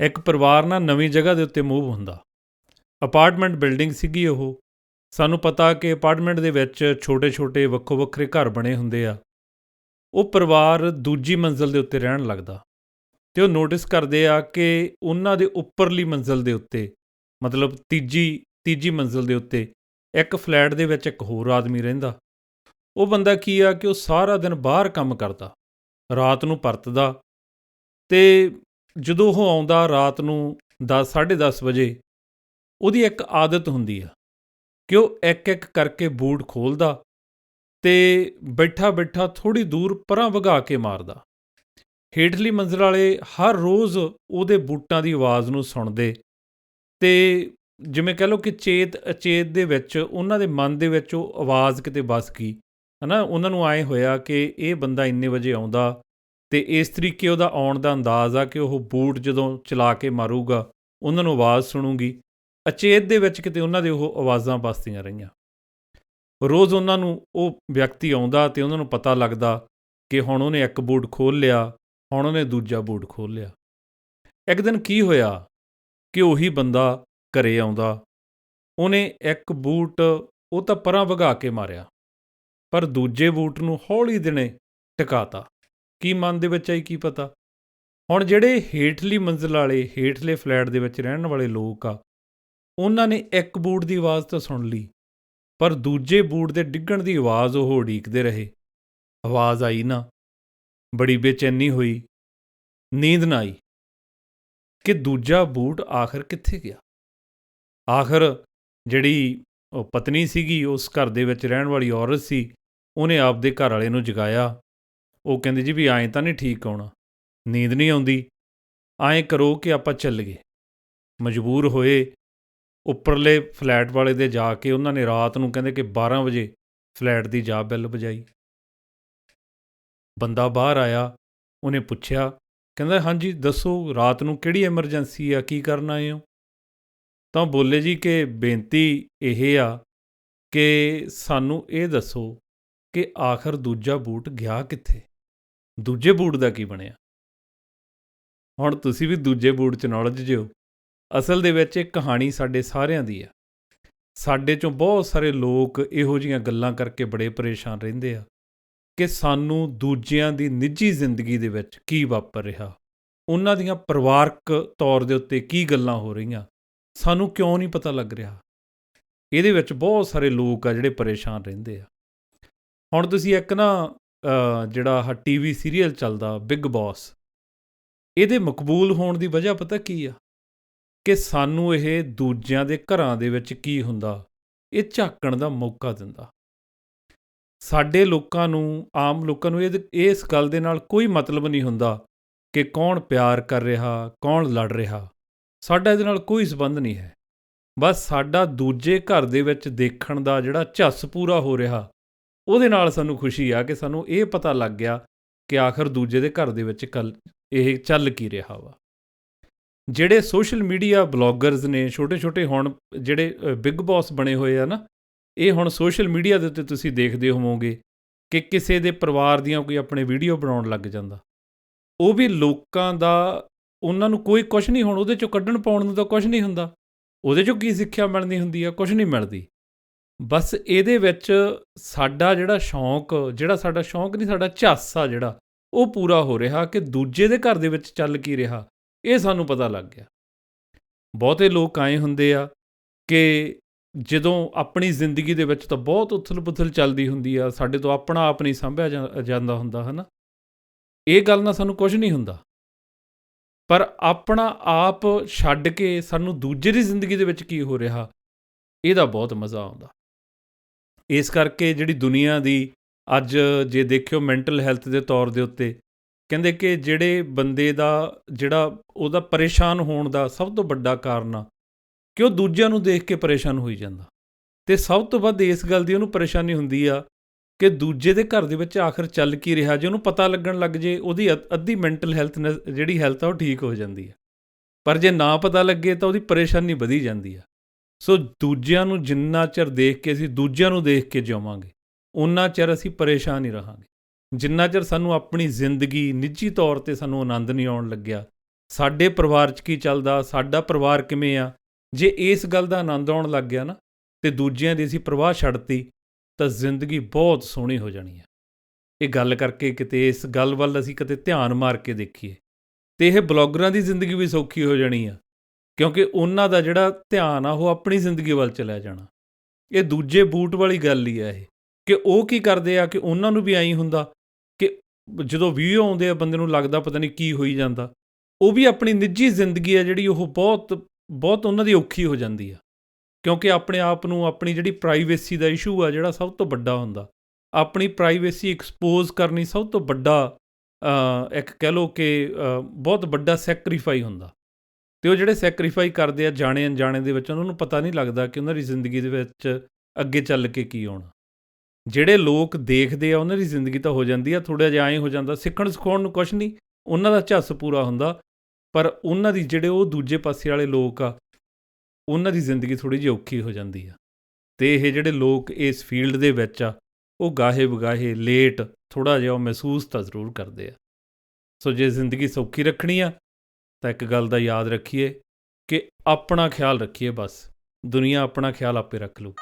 ਇੱਕ ਪਰਿਵਾਰ ਨਾ ਨਵੀਂ ਜਗ੍ਹਾ ਦੇ ਉੱਤੇ ਮੂਵ ਹੁੰਦਾ। ਅਪਾਰਟਮੈਂਟ ਬਿਲਡਿੰਗ ਸੀਗੀ ਉਹ। ਸਾਨੂੰ ਪਤਾ ਕਿ ਅਪਾਰਟਮੈਂਟ ਦੇ ਵਿੱਚ ਛੋਟੇ-ਛੋਟੇ, ਵੱਖੋ-ਵੱਖਰੇ ਘਰ ਬਣੇ ਹੁੰਦੇ ਆ। ਉਹ ਪਰਿਵਾਰ ਦੂਜੀ ਮੰਜ਼ਲ ਦੇ ਉੱਤੇ ਰਹਿਣ ਲੱਗਦਾ। ਤੇ ਉਹ ਨੋਟਿਸ ਕਰਦੇ ਆ ਕਿ ਉਹਨਾਂ ਦੇ ਉੱਪਰਲੀ ਮੰਜ਼ਲ ਦੇ ਉੱਤੇ, ਮਤਲਬ ਤੀਜੀ ਤੀਜੀ ਮੰਜ਼ਲ ਦੇ ਉੱਤੇ ਇੱਕ ਫਲੈਟ ਦੇ ਵਿੱਚ ਇੱਕ ਹੋਰ ਆਦਮੀ ਰਹਿੰਦਾ। ਉਹ ਬੰਦਾ ਕੀ ਆ ਕਿ ਉਹ ਸਾਰਾ ਦਿਨ ਬਾਹਰ ਕੰਮ ਕਰਦਾ। ਰਾਤ ਨੂੰ ਪਰਤਦਾ। ਤੇ ਜਦੋਂ ਉਹ ਆਉਂਦਾ ਰਾਤ ਨੂੰ 10 10:30 ਵਜੇ, ਉਹਦੀ ਇੱਕ ਆਦਤ ਹੁੰਦੀ ਆ ਕਿ ਉਹ ਇੱਕ ਇੱਕ ਕਰਕੇ ਬੂਟ ਖੋਲਦਾ ਤੇ ਬੈਠਾ ਬੈਠਾ ਥੋੜੀ ਦੂਰ ਪਰਾਂ ਵਗਾ ਕੇ ਮਾਰਦਾ। ਹੇਠਲੀ ਮੰਜ਼ਲ ਵਾਲੇ ਹਰ ਰੋਜ਼ ਉਹਦੇ ਬੂਟਾਂ ਦੀ ਆਵਾਜ਼ ਨੂੰ ਸੁਣਦੇ ਤੇ ਜਿਵੇਂ ਕਹ ਲਓ ਕਿ ਚੇਤ, ਅਚੇਤ ਦੇ ਵਿੱਚ, ਉਹਨਾਂ ਦੇ ਮਨ ਦੇ ਵਿੱਚ ਉਹ ਆਵਾਜ਼ ਕਿਤੇ ਵੱਸ ਗਈ। ਹਨਾ? ਉਹਨਾਂ ਨੂੰ ਆਏ ਹੋਇਆ ਕਿ ਇਹ ਬੰਦਾ ਇੰਨੇ ਵਜੇ ਆਉਂਦਾ ਤੇ ਇਸ ਤਰੀਕੇ ਉਹਦਾ ਆਉਣ ਦਾ ਅੰਦਾਜ਼ ਆ ਕਿ ਉਹ ਬੂਟ ਜਦੋਂ ਚਲਾ ਕੇ ਮਾਰੂਗਾ, ਉਹਨਾਂ ਨੂੰ ਆਵਾਜ਼ ਸੁਣੂਗੀ, ਅਚੇਤ ਦੇ ਵਿੱਚ ਕਿਤੇ ਉਹਨਾਂ ਦੇ ਉਹ ਆਵਾਜ਼ਾਂ ਵੱਸਦੀਆਂ ਰਹੀਆਂ। ਰੋਜ਼ ਉਹਨਾਂ ਨੂੰ ਉਹ ਵਿਅਕਤੀ ਆਉਂਦਾ ਤੇ ਉਹਨਾਂ ਨੂੰ ਪਤਾ ਲੱਗਦਾ ਕਿ ਹੁਣ ਉਹਨੇ ਇੱਕ ਬੂਟ ਖੋਲ ਲਿਆ, ਹੁਣ ਉਹਨੇ ਦੂਜਾ ਬੂਟ ਖੋਲ ਲਿਆ। ਇੱਕ ਦਿਨ ਕੀ ਹੋਇਆ ਕਿ ਉਹੀ ਬੰਦਾ ਘਰੇ ਆਉਂਦਾ, ਉਹਨੇ ਇੱਕ ਬੂਟ ਉਹ ਤਾਂ ਪਰਾਂ ਵਗਾ ਕੇ ਮਾਰਿਆ, ਪਰ ਦੂਜੇ ਬੂਟ ਨੂੰ ਹੌਲੀ ਦਿਨੇ ਟਿਕਾਤਾ। ਕੀ ਮਨ ਦੇ ਵਿੱਚ ਆਈ ਕੀ ਪਤਾ? ਹੁਣ ਜਿਹੜੇ ਹੇਠਲੀ ਮੰਜ਼ਲ ਵਾਲੇ, ਹੇਠਲੇ ਫਲੈਟ ਦੇ ਵਿੱਚ ਰਹਿਣ ਵਾਲੇ ਲੋਕ ਆ, ਉਹਨਾਂ ਨੇ ਇੱਕ ਬੂਟ ਦੀ ਆਵਾਜ਼ ਤਾਂ ਸੁਣ ਲਈ, ਪਰ ਦੂਜੇ ਬੂਟ ਦੇ ਡਿੱਗਣ ਦੀ ਆਵਾਜ਼ ਉਹ ਉਡੀਕਦੇ ਰਹੇ। ਆਵਾਜ਼ ਆਈ ਨਾ, ਬੜੀ ਬੇਚੈਨੀ ਹੋਈ, ਨੀਂਦ ਨਾ ਆਈ ਕਿ ਦੂਜਾ ਬੂਟ ਆਖਰ ਕਿੱਥੇ ਗਿਆ? ਆਖਰ ਜਿਹੜੀ ਉਹ ਪਤਨੀ ਸੀਗੀ, ਉਸ ਘਰ ਦੇ ਵਿੱਚ ਰਹਿਣ ਵਾਲੀ ਔਰਤ ਸੀ, ਉਹਨੇ ਆਪਦੇ ਘਰ ਵਾਲੇ ਨੂੰ ਜਗਾਇਆ ਉਹ ਕਹਿੰਦੀ ਜੀ ਵੀ ਐਂ ਤਾਂ ਨਹੀਂ ਠੀਕ ਆਉਣਾ। ਨੀਂਦ ਨਹੀਂ ਆਉਂਦੀ। ਐਂ ਕਰੋ ਕਿ ਆਪਾਂ ਚੱਲ ਗਏ ਮਜਬੂਰ ਹੋਏ ਉੱਪਰਲੇ ਫਲੈਟ ਵਾਲੇ ਦੇ ਜਾ ਕੇ ਉਹਨਾਂ ਨੇ ਰਾਤ ਨੂੰ ਕਹਿੰਦੇ ਕਿ 12 ਵਜੇ ਫਲੈਟ ਦੀ ਜਾ ਬੈਲ ਵਜਾਈ। ਬੰਦਾ ਬਾਹਰ ਆਇਆ, ਉਹਨੇ ਪੁੱਛਿਆ, ਕਹਿੰਦਾ, ਹਾਂਜੀ, ਦੱਸੋ ਰਾਤ ਨੂੰ ਕਿਹੜੀ ਐਮਰਜੈਂਸੀ ਆ? ਕੀ ਕਰਨ ਆਏ ਹੋ? ਤਾਂ ਬੋਲੇ ਜੀ ਕਿ ਬੇਨਤੀ ਇਹ ਆ ਕਿ ਸਾਨੂੰ ਇਹ ਦੱਸੋ ਕਿ ਆਖਰ ਦੂਜਾ ਬੂਟ ਗਿਆ ਕਿੱਥੇ? ਦੂਜੇ ਬੂਟ ਦਾ ਕੀ ਬਣਿਆ? ਹੁਣ ਤੁਸੀਂ ਵੀ ਦੂਜੇ ਬੂਟ 'ਚ ਨੌਲੇਜ ਜਿਓ ਅਸਲ ਦੇ ਵਿੱਚ ਇਹ ਕਹਾਣੀ ਸਾਡੇ ਸਾਰਿਆਂ ਦੀ ਆ। ਸਾਡੇ ਚੋਂ ਬਹੁਤ ਸਾਰੇ ਲੋਕ ਇਹੋ ਜੀਆਂ ਗੱਲਾਂ ਕਰਕੇ ਬੜੇ ਪਰੇਸ਼ਾਨ ਰਹਿੰਦੇ ਆ ਕਿ ਸਾਨੂੰ ਦੂਜਿਆਂ ਦੀ ਨਿੱਜੀ ਜ਼ਿੰਦਗੀ ਦੇ ਵਿੱਚ ਕੀ ਵਾਪਰ ਰਿਹਾ? ਉਹਨਾਂ ਦੀਆਂ ਪਰਿਵਾਰਕ ਤੌਰ ਦੇ ਉੱਤੇ ਕੀ ਗੱਲਾਂ ਹੋ ਰਹੀਆਂ? ਸਾਨੂੰ ਕਿਉਂ ਨਹੀਂ ਪਤਾ ਲੱਗ ਰਿਹਾ? ਇਹਦੇ ਵਿੱਚ ਬਹੁਤ ਸਾਰੇ ਲੋਕ ਆ ਜਿਹੜੇ ਪਰੇਸ਼ਾਨ ਰਹਿੰਦੇ ਆ। ਹੁਣ ਤੁਸੀਂ ਇੱਕ ਨਾ ਜਿਹੜਾ ਹ ਟੀਵੀ ਸੀਰੀਅਲ ਚੱਲਦਾ ਬਿਗ ਬਾਸ ਇਹਦੇ ਮਕਬੂਲ ਹੋਣ ਦੀ ਵਜ੍ਹਾ ਪਤਾ ਕੀ ਆ? ਕਿ ਸਾਨੂੰ ਇਹ ਦੂਜਿਆਂ ਦੇ ਘਰਾਂ ਦੇ ਵਿੱਚ ਕੀ ਹੁੰਦਾ? ਇਹ ਝਾਕਣ ਦਾ ਮੌਕਾ ਦਿੰਦਾ। ਸਾਡੇ ਲੋਕਾਂ ਨੂੰ, ਆਮ ਲੋਕਾਂ ਨੂੰ ਇਹ ਇਸ ਗੱਲ ਦੇ ਨਾਲ ਕੋਈ ਮਤਲਬ ਨਹੀਂ ਹੁੰਦਾ ਕਿ ਕੌਣ ਪਿਆਰ ਕਰ ਰਿਹਾ, ਕੌਣ ਲੜ ਰਿਹਾ। ਸਾਡਾ ਇਹਦੇ ਨਾਲ ਕੋਈ ਸਬੰਧ ਨਹੀਂ ਹੈ। ਬਸ ਸਾਡਾ ਦੂਜੇ ਘਰ ਦੇ ਵਿੱਚ ਦੇਖਣ ਦਾ ਜਿਹੜਾ ਝੱਸ ਪੂਰਾ ਹੋ ਰਿਹਾ ਉਹਦੇ ਨਾਲ ਸਾਨੂੰ ਖੁਸ਼ੀ ਆ ਕਿ ਸਾਨੂੰ ਇਹ ਪਤਾ ਲੱਗ ਗਿਆ ਕਿ ਆਖਰ ਦੂਜੇ ਦੇ ਘਰ ਦੇ ਵਿੱਚ ਕੱਲ ਇਹ ਚੱਲ ਕੀ ਰਿਹਾ ਵਾ। ਜਿਹੜੇ ਸੋਸ਼ਲ ਮੀਡੀਆ ਬਲੌਗਰਸ ਨੇ, ਛੋਟੇ-ਛੋਟੇ ਹੁਣ ਜਿਹੜੇ ਬਿਗ ਬਾਸ ਬਣੇ ਹੋਏ ਆ ਨਾ, ਇਹ ਹੁਣ ਸੋਸ਼ਲ ਮੀਡੀਆ ਦੇ ਉੱਤੇ ਤੁਸੀਂ ਦੇਖਦੇ ਹੋਵੋਗੇ ਕਿ ਕਿਸੇ ਦੇ ਪਰਿਵਾਰ ਦੀਆਂ ਕੋਈ ਆਪਣੇ ਵੀਡੀਓ ਬਣਾਉਣ ਲੱਗ ਜਾਂਦਾ। ਉਹ ਵੀ ਲੋਕਾਂ ਦਾ, ਉਹਨਾਂ ਨੂੰ ਕੋਈ ਕੁਝ ਨਹੀਂ, ਹੁਣ ਉਹਦੇ ਚੋਂ ਕੱਢਣ ਪਾਉਣ ਨੂੰ ਤਾਂ ਕੁਝ ਨਹੀਂ ਹੁੰਦਾ। ਉਹਦੇ ਚੋਂ ਕੀ ਸਿੱਖਿਆ ਮਿਲਣੀ ਹੁੰਦੀ ਆ? ਕੁਝ ਨਹੀਂ ਮਿਲਦੀ। ਬਸ ਇਹਦੇ ਵਿੱਚ ਸਾਡਾ ਜਿਹੜਾ ਸ਼ੌਂਕ, ਜਿਹੜਾ ਸਾਡਾ ਸ਼ੌਂਕ ਨਹੀਂ, ਸਾਡਾ ਝਾਸਾ ਜਿਹੜਾ, ਉਹ ਪੂਰਾ ਹੋ ਰਿਹਾ ਕਿ ਦੂਜੇ ਦੇ ਘਰ ਦੇ ਵਿੱਚ ਚੱਲ ਕੀ ਰਿਹਾ, ਇਹ ਸਾਨੂੰ ਪਤਾ ਲੱਗ ਗਿਆ। ਬਹੁਤੇ ਲੋਕ ਆਏ ਹੁੰਦੇ ਆ ਕਿ ਜਦੋਂ ਆਪਣੀ ਜ਼ਿੰਦਗੀ ਦੇ ਵਿੱਚ ਤਾਂ ਬਹੁਤ ਉਥਲ-ਪੁਥਲ ਚੱਲਦੀ ਹੁੰਦੀ ਆ, ਸਾਡੇ ਤੋਂ ਆਪਣਾ ਆਪ ਨਹੀਂ ਸੰਭਿਆ ਜਾਂਦਾ ਹੁੰਦਾ, ਹਨਾ? ਇਹ ਗੱਲ ਨਾਲ ਸਾਨੂੰ ਕੁਝ ਨਹੀਂ ਹੁੰਦਾ। ਪਰ ਆਪਣਾ ਆਪ ਛੱਡ ਕੇ ਸਾਨੂੰ ਦੂਜੇ ਦੀ ਜ਼ਿੰਦਗੀ ਦੇ ਵਿੱਚ ਕੀ ਹੋ ਰਿਹਾ, ਇਹਦਾ ਬਹੁਤ ਮਜ਼ਾ ਆਉਂਦਾ। ਇਸ ਕਰਕੇ ਜਿਹੜੀ ਦੁਨੀਆ ਦੀ ਅੱਜ ਜੇ ਦੇਖਿਓ ਮੈਂਟਲ ਹੈਲਥ ਦੇ ਤੌਰ ਦੇ ਉੱਤੇ, ਕਹਿੰਦੇ ਕਿ ਜਿਹੜੇ ਬੰਦੇ ਦਾ, ਜਿਹੜਾ ਉਹਦਾ ਪਰੇਸ਼ਾਨ ਹੋਣ ਦਾ ਸਭ ਤੋਂ ਵੱਡਾ ਕਾਰਨ ਆ, ਕਿ ਉਹ ਦੂਜਿਆਂ ਨੂੰ ਦੇਖ ਕੇ ਪਰੇਸ਼ਾਨ ਹੋਈ ਜਾਂਦਾ। ਤੇ ਸਭ ਤੋਂ ਵੱਧ ਇਸ ਗੱਲ ਦੀ ਉਹਨੂੰ ਪਰੇਸ਼ਾਨੀ ਹੁੰਦੀ ਆ ਕਿ ਦੂਜੇ ਦੇ ਘਰ ਦੇ ਵਿੱਚ ਆਖਰ ਚੱਲ ਕੀ ਰਿਹਾ, ਜੇ ਉਹਨੂੰ ਪਤਾ ਲੱਗਣ ਲੱਗ ਜੇ ਉਹਦੀ ਅੱਧੀ ਮੈਂਟਲ ਹੈਲਥ ਜਿਹੜੀ ਹੈਲਥ ਆ ਉਹ ਠੀਕ ਹੋ ਜਾਂਦੀ ਆ। ਪਰ ਜੇ ਨਾ ਪਤਾ ਲੱਗੇ ਤਾਂ ਉਹਦੀ ਪਰੇਸ਼ਾਨੀ ਵਧੀ ਜਾਂਦੀ ਆ। ਸੋ ਦੂਜਿਆਂ ਨੂੰ ਜਿੰਨਾ ਚਿਰ ਦੇਖ ਕੇ ਅਸੀਂ ਦੂਜਿਆਂ ਨੂੰ ਦੇਖ ਕੇ ਜਿਵਾਂਗੇ ਉਨਾ ਚਿਰ ਅਸੀਂ ਪਰੇਸ਼ਾਨ ਹੀ ਰਹਾਂਗੇ। ਜਿੰਨਾ ਚਿਰ ਸਾਨੂੰ ਆਪਣੀ ਜ਼ਿੰਦਗੀ ਨਿੱਜੀ ਤੌਰ ਤੇ ਸਾਨੂੰ ਆਨੰਦ ਨਹੀਂ ਆਉਣ ਲੱਗਿਆ, ਸਾਡੇ ਪਰਿਵਾਰ 'ਚ ਕੀ ਚੱਲਦਾ, ਸਾਡਾ ਪਰਿਵਾਰ ਕਿਵੇਂ ਆ, ਜੇ ਇਸ ਗੱਲ ਦਾ ਆਨੰਦ ਆਉਣ ਲੱਗ ਗਿਆ ਨਾ, ਤੇ ਦੂਜਿਆਂ ਦੀ ਅਸੀਂ ਪ੍ਰਵਾਹ ਛੱਡਤੀ, ਤਾਂ ਜ਼ਿੰਦਗੀ ਬਹੁਤ ਸੋਹਣੀ ਹੋ ਜਾਣੀ ਹੈ। ਇਹ ਗੱਲ ਕਰਕੇ ਕਿਤੇ ਇਸ ਗੱਲ ਵੱਲ ਅਸੀਂ ਕਿਤੇ ਧਿਆਨ ਮਾਰ ਕੇ ਦੇਖੀਏ, ਤੇ ਇਹ ਬਲੌਗਰਾਂ ਦੀ ਜ਼ਿੰਦਗੀ ਵੀ ਸੌਖੀ ਹੋ ਜਾਣੀ ਆ। ਕਿਉਂਕਿ ਉਹਨਾਂ ਦਾ ਜਿਹੜਾ ਧਿਆਨ ਆ, ਉਹ ਆਪਣੀ ਜ਼ਿੰਦਗੀ ਵੱਲ ਚਲਿਆ ਜਾਣਾ। ਇਹ ਦੂਜੇ ਬੂਟ ਵਾਲੀ ਗੱਲ ਹੀ ਆ ਇਹ। ਕਿ ਉਹ ਕੀ ਕਰਦੇ ਆ ਕਿ ਉਹਨਾਂ ਨੂੰ ਵੀ ਐਂ ਹੁੰਦਾ ਕਿ ਜਦੋਂ ਵੀਡੀਓ ਆਉਂਦੇ ਆ, ਬੰਦੇ ਨੂੰ ਲੱਗਦਾ ਪਤਾ ਨਹੀਂ ਕੀ ਹੋਈ ਜਾਂਦਾ। ਉਹ ਵੀ ਆਪਣੀ ਨਿੱਜੀ ਜ਼ਿੰਦਗੀ ਆ ਜਿਹੜੀ ਉਹ ਬਹੁਤ ਬਹੁਤ ਉਹਨਾਂ ਦੀ ਔਖੀ ਹੋ ਜਾਂਦੀ ਆ। ਕਿਉਂਕਿ ਆਪਣੇ ਆਪ ਨੂੰ ਆਪਣੀ ਜਿਹੜੀ ਪ੍ਰਾਈਵੇਸੀ ਦਾ ਇਸ਼ੂ ਆ ਜਿਹੜਾ ਸਭ ਤੋਂ ਵੱਡਾ ਹੁੰਦਾ। ਆਪਣੀ ਪ੍ਰਾਈਵੇਸੀ ਐਕਸਪੋਜ਼ ਕਰਨੀ ਸਭ ਤੋਂ ਵੱਡਾ ਇੱਕ ਕਹਿ ਲਓ ਕਿ ਬਹੁਤ ਵੱਡਾ ਸੈਕਰੀਫਾਈ ਹੁੰਦਾ। ਤੇ ਉਹ ਜਿਹੜੇ ਸੈਕਰੀਫਾਈ ਕਰਦੇ ਆ ਜਾਣੇ ਅਣਜਾਣੇ ਦੇ ਵਿੱਚ, ਉਹਨਾਂ ਨੂੰ ਪਤਾ ਨਹੀਂ ਲੱਗਦਾ ਕਿ ਉਹਨਾਂ ਦੀ ਜ਼ਿੰਦਗੀ ਦੇ ਵਿੱਚ ਅੱਗੇ ਚੱਲ ਕੇ ਕੀ ਆਉਣਾ ਜਿਹੜੇ ਲੋਕ ਦੇਖਦੇ ਆ, ਉਹਨਾਂ ਦੀ ਜ਼ਿੰਦਗੀ ਤਾਂ ਹੋ ਜਾਂਦੀ ਆ ਥੋੜਾ ਜਿਹਾ ਐਂ ਹੋ ਜਾਂਦਾ, ਸਿੱਖਣ ਸਿਖਾਉਣ ਨੂੰ ਕੁਝ ਨਹੀਂ, ਉਹਨਾਂ ਦਾ ਝੱਸ ਪੂਰਾ ਹੁੰਦਾ, ਪਰ ਉਹਨਾਂ ਦੀ ਜਿਹੜੇ ਉਹ ਦੂਜੇ ਪਾਸੇ ਵਾਲੇ ਲੋਕ ਆ, ਉਹਨਾਂ ਦੀ ਜ਼ਿੰਦਗੀ ਥੋੜੀ ਜਿਹੀ ਔਖੀ ਹੋ ਜਾਂਦੀ ਆ। ਤੇ ਇਹ ਜਿਹੜੇ ਲੋਕ ਇਸ ਫੀਲਡ ਦੇ ਵਿੱਚ ਆ, ਉਹ ਗਾਹੇ ਬਗਾਹੇ ਲੇਟ ਥੋੜਾ ਜਿਹਾ ਉਹ ਮਹਿਸੂਸ ਤਾਂ ਜ਼ਰੂਰ ਕਰਦੇ ਆ। ਸੋ ਜੇ ਜ਼ਿੰਦਗੀ ਸੌਖੀ ਰੱਖਣੀ ਆ ਤਾਂ ਇੱਕ ਗੱਲ ਦਾ ਯਾਦ ਰੱਖੀਏ ਕਿ ਆਪਣਾ ਖਿਆਲ ਰੱਖੀਏ ਬਸ। ਦੁਨੀਆ ਆਪਣਾ ਖਿਆਲ ਆਪੇ ਰੱਖ ਲੂ